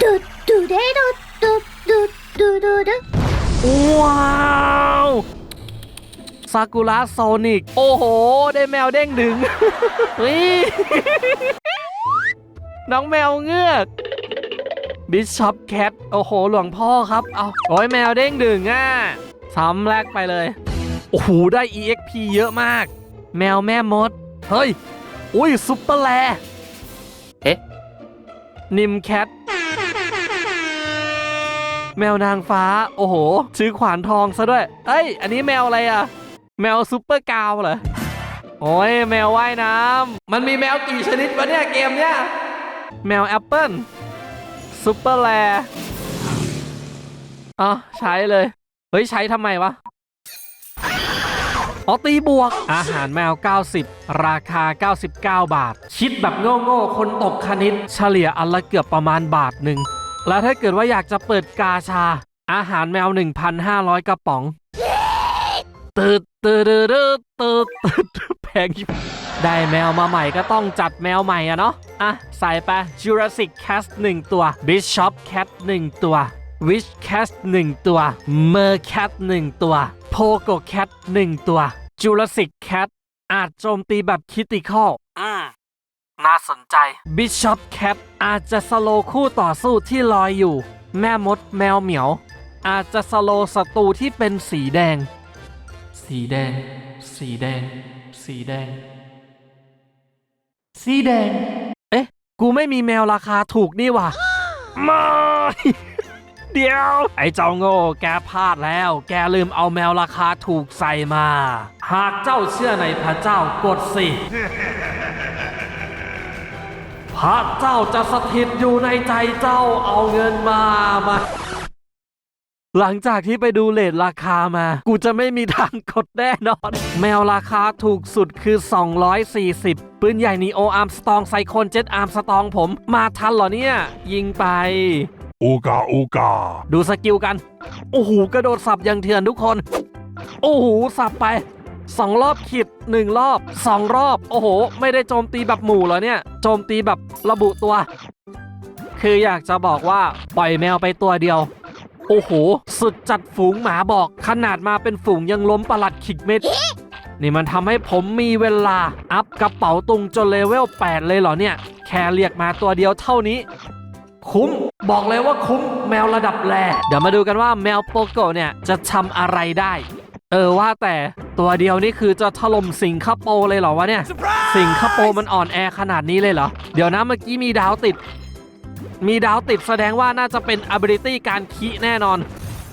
ดูดูเดดูดูดูดูดูดูว้าวซากุระโซนิก โอ้โห ได้แมวเด้งดึงเฮ้ยน้องแมวเงือกบิชอปแคทโอ้โห หลวงพ่อครับ เอาโอ้ยแมวเด้งดึงอะซ้ำแรกไปเลย โอ้โห ได้ EXP เยอะมาก แมวแม่มด เฮ้ย อุ้ยซุปเปอร์แล เอ๊ะ นิมแคท แมวนางฟ้า โอ้โหชื่อขวานทองซะด้วย เอ้ย อันนี้แมวอะไรอะแมวซุปเปอร์กาวเหรอ โอ้ยแมวว่ายน้ำ มันมีแมวกี่ชนิดวะเนี่ยเกมเนี้ยแมวแอปเปิลซุปเปอร์แลอ๋อใช้เลย เฮ้ย ใช้ทำไมวะอ๋อตีบวก อาหารแมว 90 ราคา 99 บาท คิดแบบโง่ๆคนตกคณิต เฉลี่ยอันละเกือบประมาณบาทหนึ่ง แล้วถ้าเกิดว่าอยากจะเปิดกาชา อาหารแมว 1,500 กระป๋องตืดตืดตืดตืดตืดแพงยิบได้แมวมาใหม่ก็ต้องจัดแมวใหม่อะเนาะอะ ใส่ไป Jurassic Cat 1 ตัว Bishop Cat 1 ตัว Witch Cat 1 ตัว Mer Cat 1 ตัว Pogo Cat 1 ตัว Jurassic Cat อาจโจมตีแบบคิติคอลอืม น่าสนใจ Bishop Cat อาจจะสโลว์คู่ต่อสู้ที่ลอยอยู่ แม่มดแมวเหมียว อาจจะสโลว์ศัตรูที่เป็นสีแดง สีแดง สีแดง สีแดง สีแดง เอ๊ะ กูไม่มีแมวราคาถูกนี่หว่ะไม่เดี๋ยว ไอ้เจ้าโง่แกพลาดแล้ว แกลืมเอาแมวราคาถูกใส่มา หากเจ้าเชื่อในพระเจ้ากดสิ พระเจ้าจะสถิตอยู่ในใจเจ้าเอาเงินมามา หลังจากที่ไปดูเลทราคามา กูจะไม่มีทางกดแน่นอน แมวราคาถูกสุดคือ 240 ปืนใหญ่นีโออาร์มสตองไซโคนเจ็ตอาร์มสตองผม มาทันเหรอเนี่ย ยิงไปอูกาอูกา ดูสกิลกัน โอ้โห กระโดดสับอย่างเถื่อนทุกคน โอ้โห สับไป สองรอบขิดหนึ่งรอบสองรอบ โอ้โห ไม่ได้โจมตีแบบหมู่เหรอเนี่ย โจมตีแบบระบุตัว คืออยากจะบอกว่าปล่อยแมวไปตัวเดียว โอ้โห สุดจัดฝูงหมาบอก ขนาดมาเป็นฝูงยังล้มประหลัดขิกเม็ด นี่มันทำให้ผมมีเวลา อัพกระเป๋าตุงจนเลเวล 8 เลยเหรอเนี่ย แค่เรียกมาตัวเดียวเท่านี้คุ้ม บอกเลยว่าคุ้มแมวระดับแรเดี๋ยวมาดูกันว่าแมวโปโกเนี่ยจะทำอะไรได้ เออว่าแต่ตัวเดียวนี่คือจะถล่มสิงคโปร์เลยเหรอวะเนี่ย สิงคโปร์มันอ่อนแอขนาดนี้เลยเหรอ เดี๋ยวนะเมื่อกี้มีดาวติด มีดาวติดแสดงว่าน่าจะเป็น ability การคีแน่นอน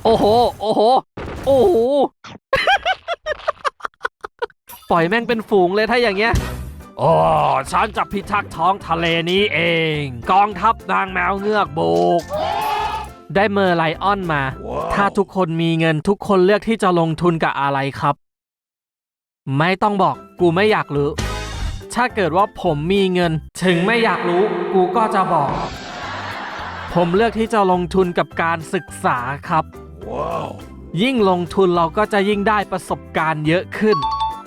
โอ้โห โอ้โห โอ้โห ปล่อยแม่งเป็นฝูงเลยถ้าอย่างเงี้ยโอ้ฉันจะพิทักษ์ท้องทะเลนี้เอง กองทัพนางแมวเงือกโบก ได้เมอร์ไลออนมา ถ้าทุกคนมีเงินทุกคนเลือกที่จะลงทุนกับอะไรครับ ไม่ต้องบอกกูไม่อยากรู้ ถ้าเกิดว่าผมมีเงิน ถึงไม่อยากรู้ กูก็จะบอก ผมเลือกที่จะลงทุนกับการศึกษาครับว้าวยิ่งลงทุนเราก็จะยิ่งได้ประสบการณ์เยอะขึ้น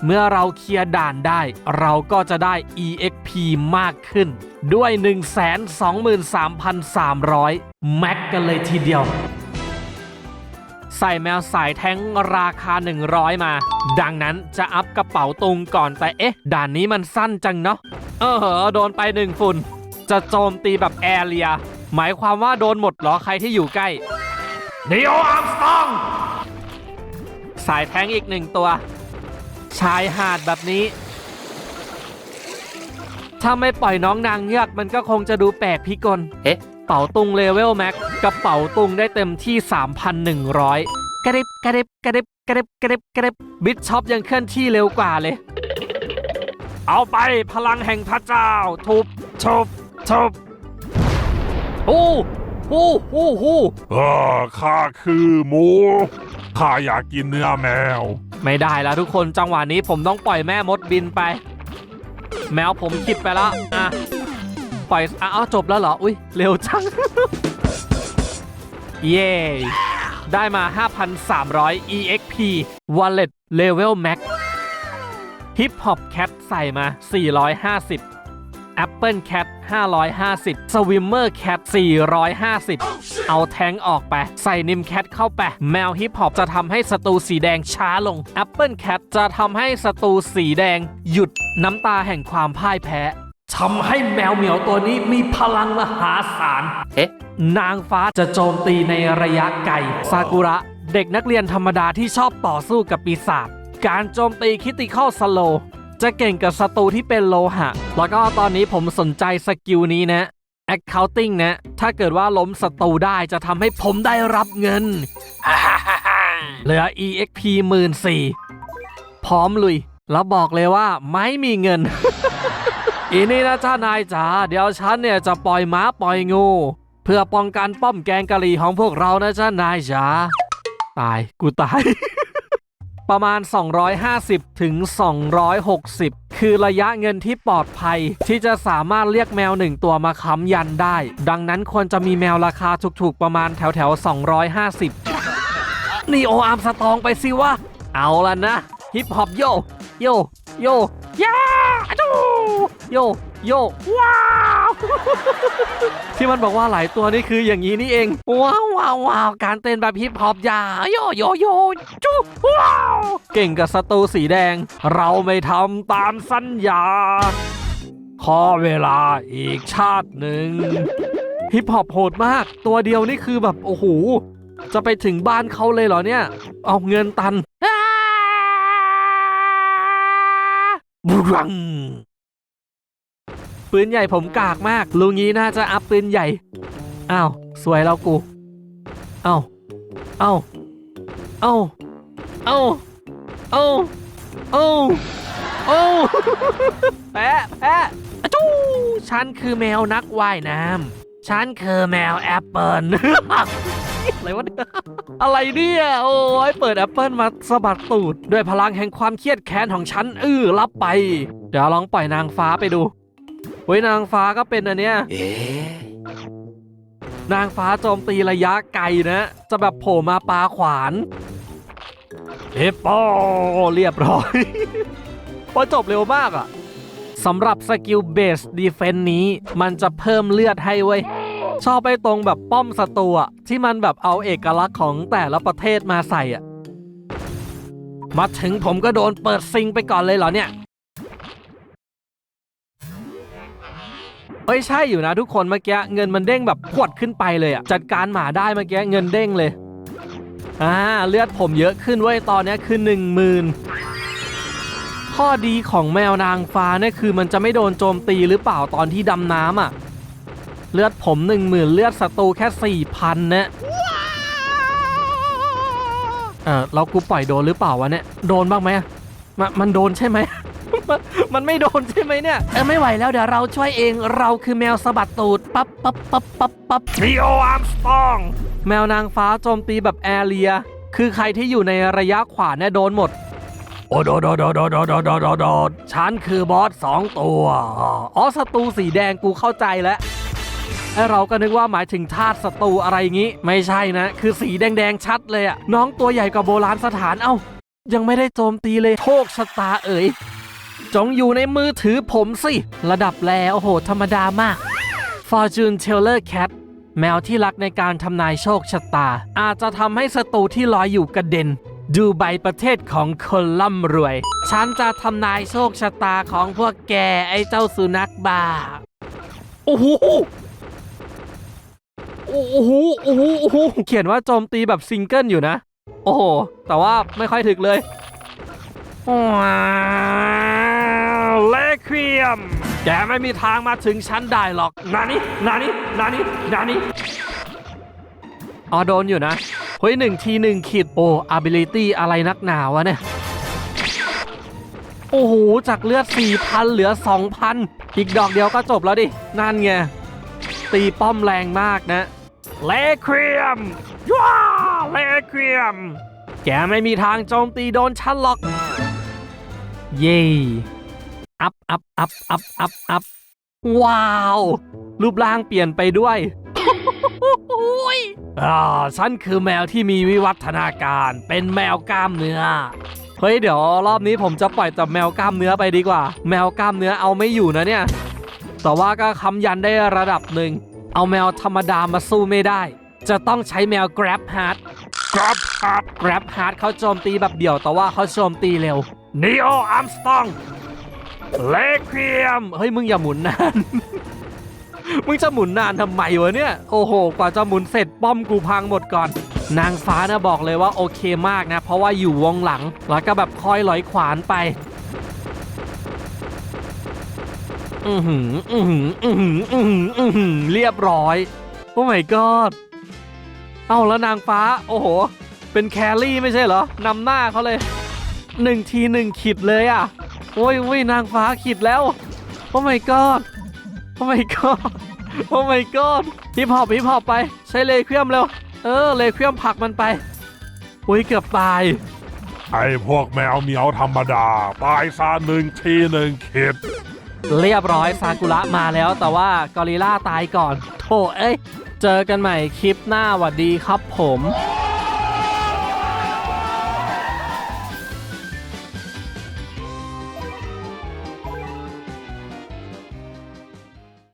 เมื่อเราเคลียร์ด่านได้ เราก็จะได้ EXP มากขึ้น ด้วย 123,300 แม็กกันเลยทีเดียว ใส่แมวสายแท้งราคา 100 มา ดังนั้นจะอัพกระเป๋าตุงก่อนแต่เอ๊ะ ด่านนี้มันสั้นจังเนาะเออโดนไปหนึ่งฝุ่น จะโจมตีแบบแอเรีย หมายความว่าโดนหมดหรอใครที่อยู่ใกล้นิโออาร์มสตองสายแท้งอีกหนึ่งตัว ชายหาดแบบนี้ ถ้าไม่ปล่อยน้องนางเงือกมันก็คงจะดูแปลกพิกลเอ๊ะเป๋าตุงเลเวลแม็กกระเป๋าตุงได้เต็มที่ 3,100 กระดิบกระดิบกระดิบกระดิบกระดิบกระดิบบิทช็อปยังเคลื่อนที่เร็วกว่าเลย เอาไปพลังแห่งพระเจ้า ทุบทุบทุบโอ้โหโอ้โหเออข้าคือหมูข้าอยากกินเนื้อแมว ไม่ได้แล้วทุกคนจังหวะนี้ผมต้องปล่อยแม่มดบินไป แมวผมคิดไปแล้วอะปล่อยอะเอาจบแล้วเหรอ อุ้ยเร็วจัง เย้ได้มา 5,300 EXP Wallet Level Max Hip Hop Cat ใส่มา 450 Apple Cat 550 Swimmer Cat 450 เอาแท้งออกไป ใส่นิมแคทเข้าไป แมวฮิปฮอปจะทำให้ศัตรูสีแดงช้าลง Apple Cat จะทำให้ศัตรูสีแดง หยุดน้ำตาแห่งความพ่ายแพ้ทำให้แมวเหมียวตัวนี้มีพลังมหาศาล เอ๊ะ นางฟ้าจะโจมตีในระยะไกล ซากุระ เด็กนักเรียนธรรมดาที่ชอบต่อสู้กับปีศาจ การโจมตีคิติคอลสโล จะเก่งกับศัตรูที่เป็นโลหะ แล้วก็ตอนนี้ผมสนใจสกิลนี้นะ Accounting นะ ถ้าเกิดว่าล้มศัตรูได้จะทำให้ผมได้รับเงิน เหลือ EXP 1 4 0 0พร้อมลุย แล้วบอกเลยว่าไม่มีเงิน อีนี่นะจ้านายจ๋าเดี๋ยวฉันเนี่ยจะปล่อยม้าปล่อยงู เพื่อป้องกันป้อมแกงกะหรี่ของพวกเรานะจ้านายจ๋าตาย กูตาย ประมาณ 250 ถึง 260 คือระยะเงินที่ปลอดภัย ที่จะสามารถเรียกแมวหนึ่งตัวมาค้ำยันได้ ดังนั้นควรจะมีแมวราคาถูกๆ ประมาณแถวแถวๆ250 นี่โออาร์มสตองไปสิวะ เอาละนะ ฮิปฮอปโย โย โยยาอะจูโย โยก ว้าว ที่มันบอกว่าหลายตัวนี่คืออย่างนี้นี่เอง ว้าวว้าวว้าวการเต้นแบบฮิปฮอปยาโยโยโยจูว้าว เก่งกับศัตรูสีแดง เราไม่ทำตามสัญญา ขอเวลาอีกชาติหนึ่งฮิปฮอปโหดมาก ตัวเดียวนี่คือแบบโอ้โหจะไปถึงบ้านเขาเลยเหรอเนี่ย เอาเงินตันบรัง ปืนใหญ่ผมกากมาก ลุงนี้น่าจะอัพปืนใหญ่ อ้าว สวยแล้วกู เอ้า เอ้า เอ้า เอ้า เอ้า เอ้า เอ้าแปะแปะอะจู้ฉันคือแมวนักว่ายน้ำ ฉันคือแมวแอปเปิลอะไรวะเนี่ยอะไรเนี่ย โอ้ยเปิดแอปเปิลมาสะบัดตูด ด้วยพลังแห่งความเครียดแค้นของฉัน อื้อรับไป เดี๋ยวลองปล่อยนางฟ้าไปดู เฮ้ยนางฟ้าก็เป็นอันเนี้ยนางฟ้าโจมตีระยะไกลนะ จะแบบโผล่มาปาขวานเอปโปเรียบร้อยพอจบเร็วมากอะสำหรับสกิลเบสดีเฟนนี้ มันจะเพิ่มเลือดให้เว้ยชอบไปตรงแบบป้อมศัตรูอะที่มันแบบเอาเอกลักษณ์ของแต่ละประเทศมาใส่อะมาถึงผมก็โดนเปิดซิงไปก่อนเลยเหรอเนี่ย เฮ้ยใช่อยู่นะทุกคนเมื่อกี้เงินมันเด้งแบบพวดขึ้นไปเลยอะจัดการหมาได้เมื่อกี้เงินเด้งเลยอ่าเลือดผมเยอะขึ้นเว้ยตอนนี้คือหนึ่งหมื่นข้อดีของแมวนางฟ้าเนี่ยคือมันจะไม่โดนโจมตีหรือเปล่าตอนที่ดำน้ำอะ เลือดผมหนึ่งหมื่นเลือดศัตรูแค่สี่พันนะเออเรากูปล่อยโดนหรือเปล่าวะเนี่ย โดนบ้างไหมมันมันโดนใช่ไหม มันไม่โดนใช่ไหมเนี่ยเออไม่ไหวแล้วเดี๋ยวเราช่วยเองเราคือแมวสะบัดตูดปั๊บปั๊บปั๊บปั๊บปั๊บรีโออาร์มสตองแมวนางฟ้าโจมตีแบบแอร์เรีย คือใครที่อยู่ในระยะขวาเนี่ยโดนหมดโอ้โดดโดดโดดโดดโดดโดดฉันคือบอสสองตัวอ๋อศัตรูสีแดงกูเข้าใจแล้วไอเราก็นึกว่าหมายถึงชาติศัตรูอะไรงี้ ไม่ใช่นะ คือสีแดงๆชัดเลยอะน้องตัวใหญ่กว่าโบราณสถานเอ้า ยังไม่ได้โจมตีเลยโชคชะตาเอ๋ย จงอยู่ในมือถือผมสิ ระดับแล้วโอ้โห ธรรมดามาก Fortune Teller Cat แมวที่รักในการทำนายโชคชะตา อาจจะทำให้ศัตรูที่ลอยอยู่กระเด็น ดูใบประเทศของคนร่ำรวย ฉันจะทำนายโชคชะตาของพวกแก ไอ้เจ้าสุนัขบ้า โอ้โหโอ้โหโอ้โหโอ้โหเขียนว่าโจมตีแบบซิงเกิลอยู่นะ โอ้โห แต่ว่าไม่ค่อยถึกเลย ยม แกไม่มีทางมาถึงฉันได้หรอก นานี่นานี่นานี่นานี่อ๋อโดนอยู่นะ เฮ้ยหนึ่งทีหนึ่งขีดโอ้ ability อะไรนักหนาวะเนี่ย โอ้โห จากเลือด 4,000 เหลือ 2,000 อีกดอกเดียวก็จบแล้วดิ นั่นไง ตีป้อมแรงมากนะ เลควียมว้าเลควียม แกไม่มีทางโจมตีโดนฉันหรอก เย่ อัพอัพอัพอัพอัพอัพว้าว รูปร่างเปลี่ยนไปด้วยอ่าฉันคือแมวที่มีวิวัฒนาการเป็นแมวกล้ามเนื้อเฮ้ยเดี๋ยวรอบนี้ผมจะปล่อยแต่แมวกล้ามเนื้อไปดีกว่า แมวกล้ามเนื้อเอาไม่อยู่นะเนี่ย แต่ว่าก็คำยันได้ระดับหนึ่ง เอาแมวธรรมดามาสู้ไม่ได้ จะต้องใช้แมว Grab Hard ครับครับ Grab Hard เขาโจมตีแบบเดี่ยวแต่ว่าเขาโจมตีเร็ว Neo Armstrong เลคเ i ียม เฮ้ย มึงอย่าหมุนนาน มึงจะหมุนนานทำไมวะเนี่ย โอ้โห กว่าจะหมุนเสร็จป้อมกูพังหมดก่อน นางฟ้านะบอกเลยว่าโอเคมากนะ เพราะว่าอยู่วงหลัง แล้วก็แบบคอยลอยขวานไป อือหือ อือหือ อือหือ อือหือ อือหือ เรียบร้อย โอ้ my god เอ้าแล้วนางฟ้า โอ้โห เป็นแครี่ไม่ใช่เหรอนำหน้าเขาเลยหนึ่งทีหนึ่งขีดเลยอะ โอ้ยโอ้ยนางฟ้าขีดแล้ว โอ้ my god โอ้ my god โอ้ my god ฮิปฮอปฮิปฮอปไป ใช้เลเควียมเร็ว เออ เลเควียมผลักมันไปอุ้ยเกือบตาย ไอ้พวกแมวเหมียวธรรมดาตายซะหนึ่งทีหนึ่งเข็ดเรียบร้อยซากุระมาแล้ว แต่ว่ากอริลล่าตายก่อน โถเอ้ย เจอกันใหม่คลิปหน้าหวัดดีครับผม